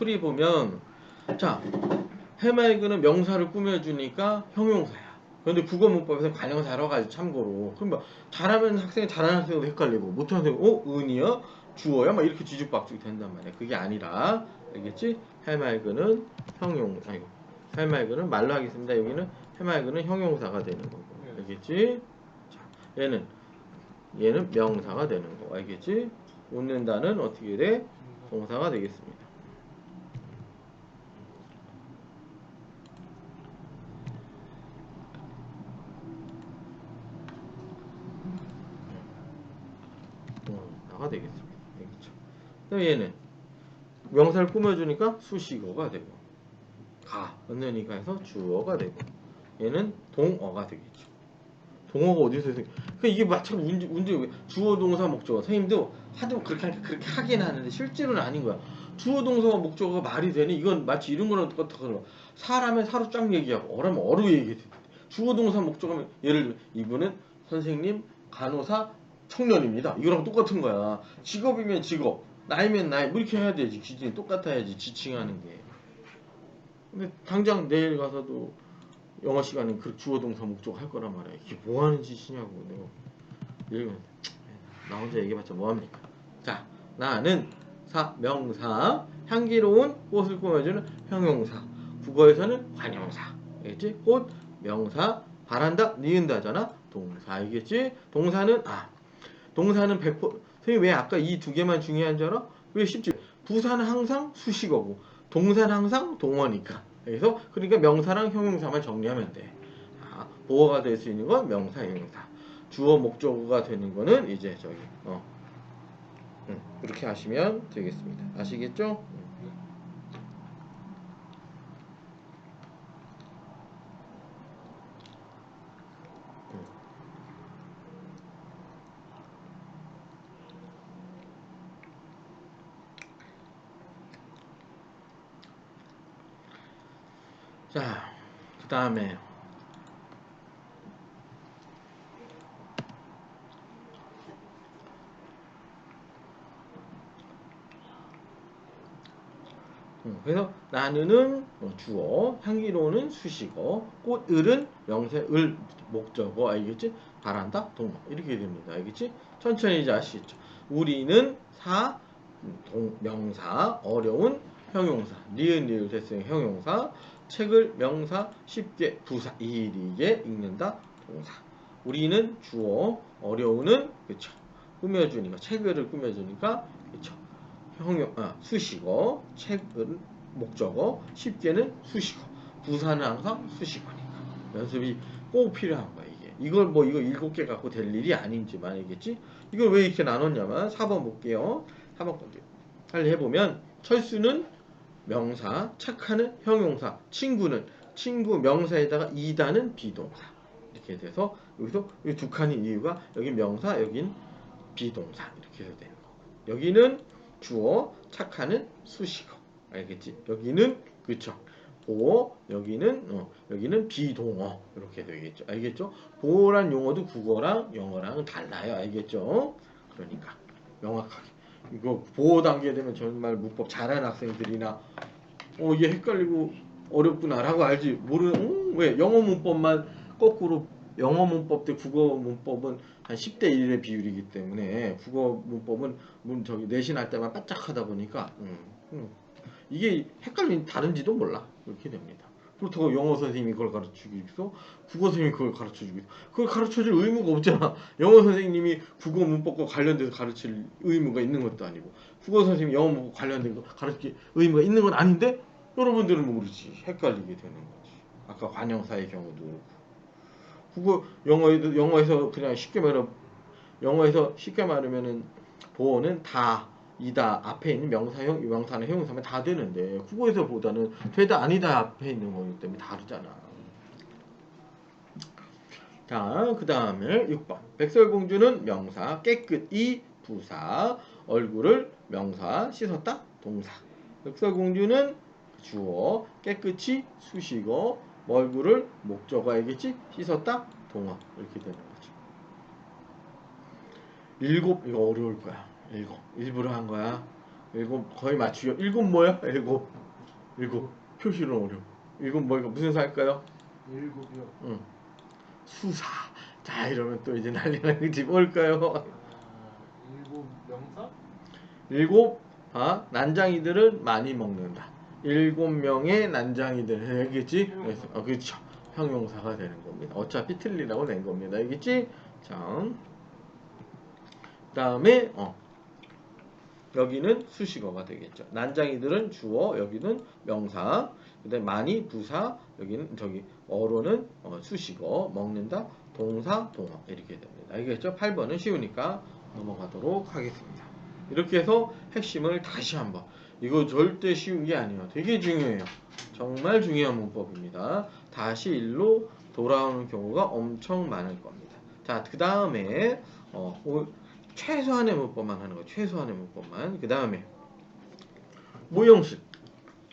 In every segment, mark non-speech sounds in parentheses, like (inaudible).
풀이 보면 자 해맑은은 명사를 꾸며주니까 형용사야. 그런데 국어 문법에서 관형사라고 하지 참고로. 그럼 뭐 잘하면 학생이 잘하는 학생도 헷갈리고 못하는 학생은 어 은이야 주어야 막 이렇게 뒤죽박죽 된단 말이야. 그게 아니라 알겠지? 해맑은은 형용 아이고 해맑은은 말로 하겠습니다. 여기는 해맑은은 형용사가 되는 거고 알겠지? 자 얘는 얘는 명사가 되는 거 알겠지? 웃는다는 어떻게 돼? 동사가 되겠습니다. 동사가 되겠습니다. 알겠죠? 그다음 얘는 명사를 꾸며주니까 수식어가 되고 가 언니니까 해서 주어가 되고 얘는 동어가 되겠죠. 동어가 어디서 생? 그 이게 마찬가지 문제 문제 주어 동사 목적어 선생님도 하도 그렇게 하니까 그렇게 하긴 하는데 실제로는 아닌 거야. 주어 동사와 목적어가 말이 되니 이건 마치 이런 거랑 똑같아. 사람의 사로 쫙 얘기하고 어라면 어루 얘기해. 주어 동사 목적어면 예를 들면 이분은 선생님 간호사 청년입니다. 이거랑 똑같은 거야. 직업이면 직업, 나이면 나이 뭐 이렇게 해야 되지. 기준이 똑같아야지 지칭하는 게. 근데 당장 내일 가서도 영어 시간에 그 주어 동사 목적 할 거란 말이야. 이게 뭐 하는 짓이냐고 내가 읽으면 나 혼자 얘기해봤자 뭐 합니까? 자, 나는 사 명사 향기로운 꽃을 꾸며주는 형용사 국어에서는 관형사 알겠지? 꽃 명사 바란다 니은다잖아 동사 알겠지? 동사는 아 동사는 100% 선생님 왜 아까 이 두 개만 중요한 줄 알아? 왜 쉽지? 부사는 항상 수식어고 동사는 항상 동어니까 그래서 그러니까 명사랑 형용사만 정리하면 돼. 아, 보어가 될 수 있는 건 명사, 형용사. 주어 목적어가 되는 거는 이제 저기 어 음, 이렇게 하시면 되겠습니다. 아시겠죠? 음. 음. 자, 그 다음에 음, 그래서 나는은 뭐 주어, 향기로는 수식어, 꽃을은 명사, 을 목적어, 알겠지? 바란다, 동어 이렇게 됩니다. 알겠지? 천천히 이제 아시겠죠? 우리는 사, 동, 명사, 어려운 형용사, 니은 니을 대생 형용사, 책을 명사, 쉽게 부사, 이리게 읽는다, 동사. 우리는 주어, 어려운은 그쵸? 꾸며주니까 책을 꾸며주니까 그쵸? 형용, 아, 수식어, 책은 목적어, 쉽게는 수식어, 부사는 항상 수식어니까 연습이 꼭 필요한 거야 이게. 이걸 뭐 이거 일곱 개 갖고 될 일이 아닌지만 알겠지? 이걸 왜 이렇게 나눴냐면 4번 볼게요. 4번 건데 빨리 해보면 철수는 명사, 착하는 형용사, 친구는 친구 명사에다가 이다는 비동사 이렇게 돼서 여기서 이두 칸인 이유가 여기 명사, 여긴 비동사 이렇게 해서 되는 거고 여기는 주어, 착하는 수식어 알겠지? 여기는 그쵸? 보어, 여기는 어, 여기는 비동어 이렇게 되겠죠. 알겠죠? 보어란 용어도 국어랑 영어랑은 달라요. 알겠죠? 그러니까 명확하게 이거 보호 단계 되면 정말 문법 잘하는 학생들이나 어 이게 헷갈리고 어렵구나라고 알지 모르는 어, 왜 영어 문법만 거꾸로 영어 문법 대 국어 문법은 한 10대 1의 비율이기 때문에 국어 문법은 문 저기 내신할 때만 바짝하다 보니까 음, 음. 이게 헷갈린 다른지도 몰라 이렇게 됩니다. 그렇다고 영어 선생님이 그걸 가르쳐주겠어? 국어 선생님이 그걸 가르쳐주겠어? 그걸 가르쳐줄 의무가 없잖아. 영어 선생님이 국어 문법과 관련돼서 가르칠 의무가 있는 것도 아니고 국어 선생님이 영어 문법 관련된 거 가르칠 의무가 있는 건 아닌데 여러분들은 모르지. 헷갈리게 되는 거지. 아까 관형사의 경우도 그렇고. 국어 영어에도 영어에서 그냥 쉽게 말하 영어에서 쉽게 말하면은 보어는 다 이다 앞에 있는 명사형 명사나 형용사면 다 되는데 국어에서 보다는 되다 아니다 앞에 있는 거기 때문에 다르잖아. 자, 그 다음에 6번. 백설공주는 명사, 깨끗이 부사, 얼굴을 명사, 씻었다 동사. 백설공주는 주어, 깨끗이 수식어, 얼굴을 목적어 알겠지? 씻었다 동어 이렇게 되는 거죠. 일곱 이거 어려울 거야. 일곱 일부러 한 거야. 일곱 거의 맞추기 일곱 뭐야? (laughs) 일곱 일곱 표시는 어려워 일곱 뭐가 무슨 사일까요? 일곱이요. 응 수사 자 이러면 또 이제 난리 나지 뭘까요? 아, 일곱 명사? 일곱 아 난장이들은 많이 먹는다 일곱 명의 난장이들 알겠지? 그래서 어, 그렇죠 형용사가 되는 겁니다 어차피 틀리라고 낸 겁니다 알겠지? 자 그다음에 어 여기는 수식어가 되겠죠. 난장이들은 주어, 여기는 명사. 그다음에 많이 부사, 여기는 저기 어로는 어, 수식어, 먹는다, 동사, 동어 이렇게 됩니다. 알겠죠? 8번은 쉬우니까 넘어가도록 하겠습니다. 이렇게 해서 핵심을 다시 한번 이거 절대 쉬운 게 아니에요. 되게 중요해요. 정말 중요한 문법입니다. 다시 일로 돌아오는 경우가 엄청 많을 겁니다. 자, 그 다음에 어, 오- 최소한의 문법만 하는 거예요. 최소한의 문법만. 그 다음에 모형식.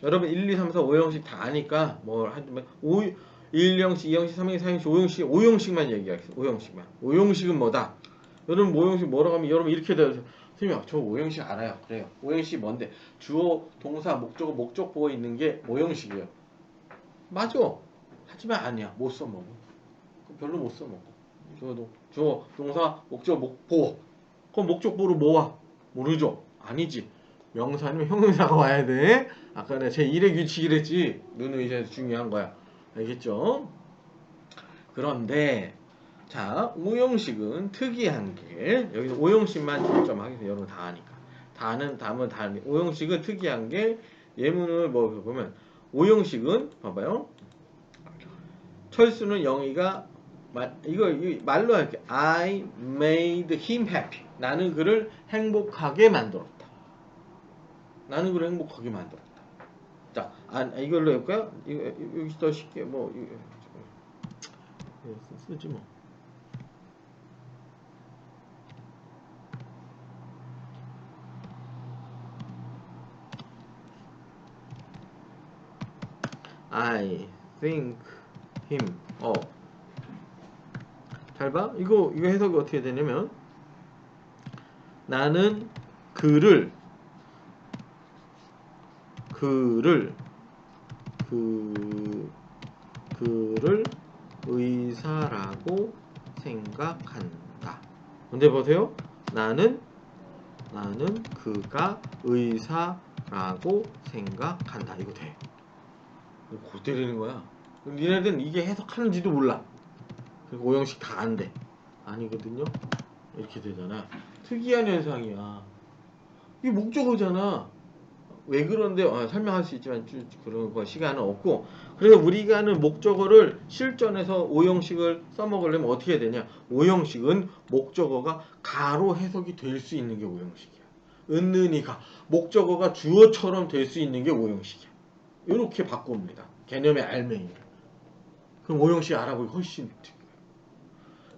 여러분 1, 2, 3, 4, 5형식 다 아니까 뭐 하지만 5 1형식, 2형식, 3형식, 4형식, 5형식, 5형식만 얘기하겠습니다. 5형식만. 5형식은 뭐다? 여러분 모형식 뭐라고 하면 여러분 이렇게 돼요. 선생님 저 5형식 알아요. 그래요. 5형식이 뭔데? 주어, 동사, 목적어, 목적보어 있는 게 5형식이에요. 맞아. 하지만 아니야. 못 써먹어. 별로 못 써먹어. 주어도 주어, 동사, 목적, 목보. 그럼 목적보로 뭐와? 모르죠? 아니지. 명사 아니면 형용사가 와야 돼. 아까 내가 제 1의 규칙이랬지. 누누이에서 중요한 거야. 알겠죠? 그런데 자, 오형식은 특이한 게 여기 오형식만 중점하겠습니다. 여러분 다 아니까. 다는 다면 다 아니. 오형식은 특이한 게 예문을 뭐 보면 오형식은 봐봐요. 철수는 영희가 말, 이거, 말로 할게. I made him happy. 나는 그를 행복하게 만들었다. 나는 그를 행복하게 만들었다. 자, 아, 이걸로 해볼까요? 이거 여기 더 쉽게 뭐 이거, 이거 쓰- 쓰지 뭐. I think him up. 잘 봐. 이거 이거 해석이 어떻게 되냐면 나는 그를 그를 그 그를 의사라고 생각한다. 근데 보세요. 나는 나는 그가 의사라고 생각한다. 이거 돼. 골 때리는 거야. 니네들은 이게 해석하는지도 몰라. 그리고 오형식 다 안 돼. 아니거든요. 이렇게 되잖아. 특이한 현상이야. 이게 목적어잖아. 왜 그런데 어, 설명할 수 있지만 주- 그런 거 시간은 없고 그래서 우리가 하는 목적어를 실전에서 오형식을 써먹으려면 어떻게 해야 되냐 오형식은 목적어가 가로 해석이 될 수 있는 게 오형식이야 은는이가 목적어가 주어처럼 될 수 있는 게 오형식이야 이렇게 바꿉니다 개념의 알맹이를 그럼 오형식 알아보기 훨씬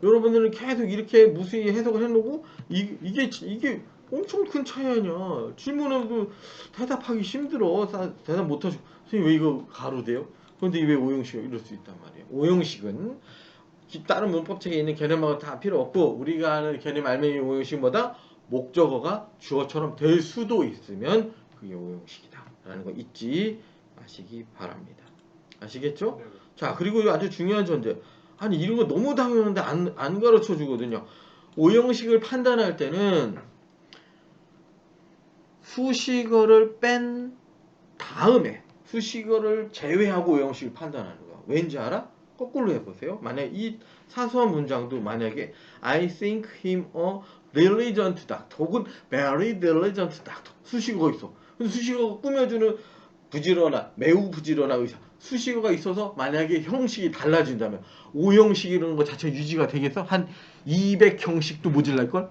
여러분들은 계속 이렇게 무수히 해석을 해놓고 이, 이게 이게 엄청 큰 차이 아니야. 질문에도 대답하기 힘들어. 사- 대답 못하죠. 선생님 왜 이거 가로 돼요? 그런데 왜 오형식이 이럴 수 있단 말이에요. 오형식은 기- 다른 문법책에 있는 개념하고 다 필요 없고 우리가 아는 개념 알맹이 오형식보다 목적어가 주어처럼 될 수도 있으면 그게 오형식이다. 라는 거 잊지 마시기 바랍니다. 아시겠죠? 네. 자, 그리고 아주 중요한 전제. 아니, 이런 거 너무 당연한데 안, 안 가르쳐 주거든요. 오형식을 판단할 때는 수식어를 뺀 다음에 수식어를 제외하고 오형식을 판단하는 거야. 왠지 알아? 거꾸로 해보세요. 만약에 이 사소한 문장도 만약에 I think him a diligent doctor 혹은 very diligent doctor 수식어가 있어. 수식어가 꾸며주는 부지런한, 매우 부지런한 의사. 수식어가 있어서 만약에 형식이 달라진다면 오형식이라는 거 자체가 유지가 되겠어? 한 200형식도 모질랄걸?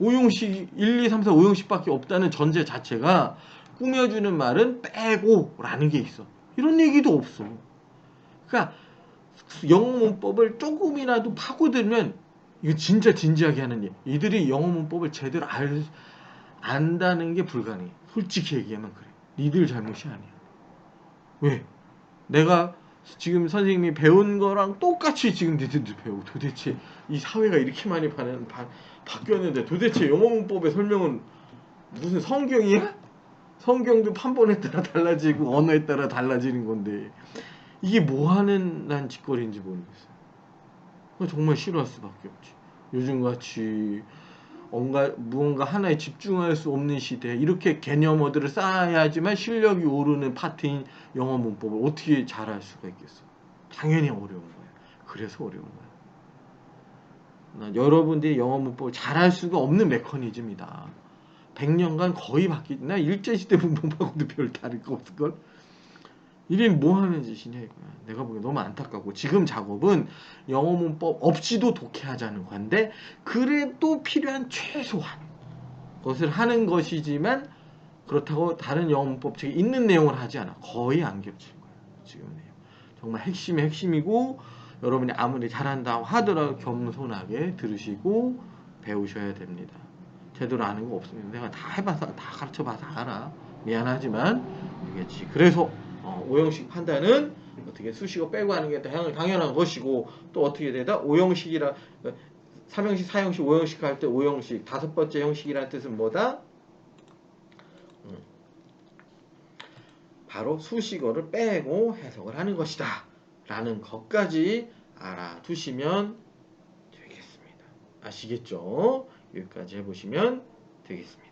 5형식 1, 2, 3, 4, 5형식밖에 없다는 전제 자체가 꾸며주는 말은 빼고 라는 게 있어. 이런 얘기도 없어. 그러니까 영어 문법을 조금이라도 파고들면 이거 진짜 진지하게 하는 일. 이들이 영어 문법을 제대로 알, 안다는 게 불가능해. 솔직히 얘기하면 그래. 니들 잘못이 아니야. 왜? 내가 지금 선생님이 배운 거랑 똑같이 지금 니들도 배우고 도대체 이 사회가 이렇게 많이 바, 바, 바뀌었는데 도대체 영어 문법의 설명은 무슨 성경이야? 성경도 판본에 따라 달라지고 언어에 따라 달라지는 건데 이게 뭐 하는 난 짓거리인지 모르겠어요. 정말 싫어할 수밖에 없지. 요즘같이 뭔가 무언가 하나에 집중할 수 없는 시대 이렇게 개념어들을 쌓아야지만 실력이 오르는 파트인 영어 문법을 어떻게 잘할 수가 있겠어? 당연히 어려운 거야. 그래서 어려운 거야. 나 여러분들이 영어 문법을 잘할 수가 없는 메커니즘이다. 100년간 거의 바뀌. 나 일제 시대 문법하고도 별 다를 거 없을 걸. 이린 뭐 하는 짓이냐 이거야. 내가 보기엔 너무 안타깝고 지금 작업은 영어 문법 없이도 독해하자는 건데 그래도 필요한 최소한 것을 하는 것이지만 그렇다고 다른 영어 문법 책에 있는 내용을 하지 않아. 거의 안 겹칠 거야. 지금 내용. 정말 핵심의 핵심이고 여러분이 아무리 잘한다고 하더라도 겸손하게 들으시고 배우셔야 됩니다. 제대로 아는 거 없으면 내가 다 해봐서 다 가르쳐봐서 알아. 미안하지만 알겠지. 그래서 어, 오형식 판단은 어떻게 수식어 빼고 하는 게 당- 당연한 것이고 또 어떻게 되다 오형식이라 삼형식, 사형식, 오형식 할때 오형식 다섯 번째 형식이라는 뜻은 뭐다? 음. 바로 수식어를 빼고 해석을 하는 것이다. 라는 것까지 알아두시면 되겠습니다. 아시겠죠? 여기까지 해보시면 되겠습니다.